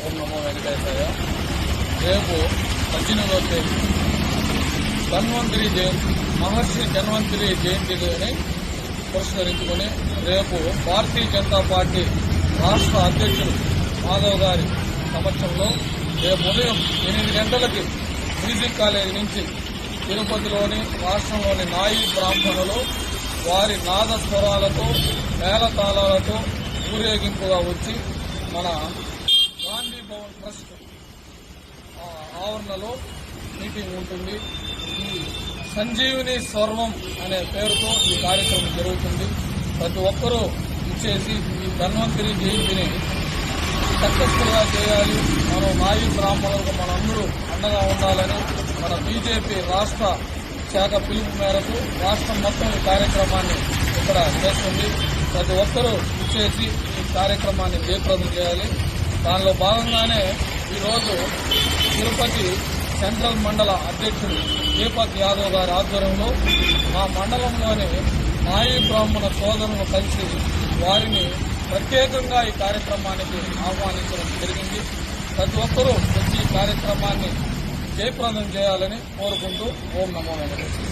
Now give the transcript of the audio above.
ఓం నమో రేపు పద్దెనిమిదవ తేదీ ధన్వంతరి జయంతి మహర్షి ధన్వంతరి జయంతిని పురస్కరించుకుని రేపు భారతీయ జనతా పార్టీ రాష్ట్ర అధ్యక్షుడు మాధవ్ గారి సమక్షంలో రేపు ఉదయం ఎనిమిది గంటలకి మ్యూజిక్ కాలేజీ నుంచి తిరుపతిలోని రాష్ట్రంలోని నాయి బ్రాహ్మణులు వారి నాద స్వరాలతో మేళతాళాలతో ఊరేగింపుగా వచ్చి మన భవన్ ట్రస్ట్ ఆ ఆవరణలో మీటింగ్ ఉంటుంది. ఈ సంజీవిని స్వర్వం అనే పేరుతో ఈ కార్యక్రమం జరుగుతుంది. ప్రతి ఒక్కరూ ఇచ్చేసి ఈ ధన్వంతరి జయంతిని సక్సెస్ఫుల్గా చేయాలి. మనం నాయి బ్రాహ్మణులకు మనందరూ అండగా ఉండాలని మన బీజేపీ రాష్ట్ర శాఖ పిలుపు మేరకు రాష్ట్రం మొత్తం ఈ కార్యక్రమాన్ని ఇక్కడ చేస్తుంది. ప్రతి ఒక్కరూ ఇచ్చేసి ఈ కార్యక్రమాన్ని జయప్రదం చేయాలి. దానిలో భాగంగానే ఈరోజు తిరుపతి సెంట్రల్ మండల అధ్యక్షుడు దీపక్ యాదవ్ గారి ఆధ్వర్యంలో మా మండలంలోని నాయి బ్రాహ్మణ సోదరులను కలిసి వారిని ప్రత్యేకంగా ఈ కార్యక్రమానికి ఆహ్వానించడం జరిగింది. ప్రతి ఒక్కరూ వచ్చి ఈ కార్యక్రమాన్ని జయప్రదం చేయాలని కోరుకుంటూ ఓం నమో వెంకటేశ్వర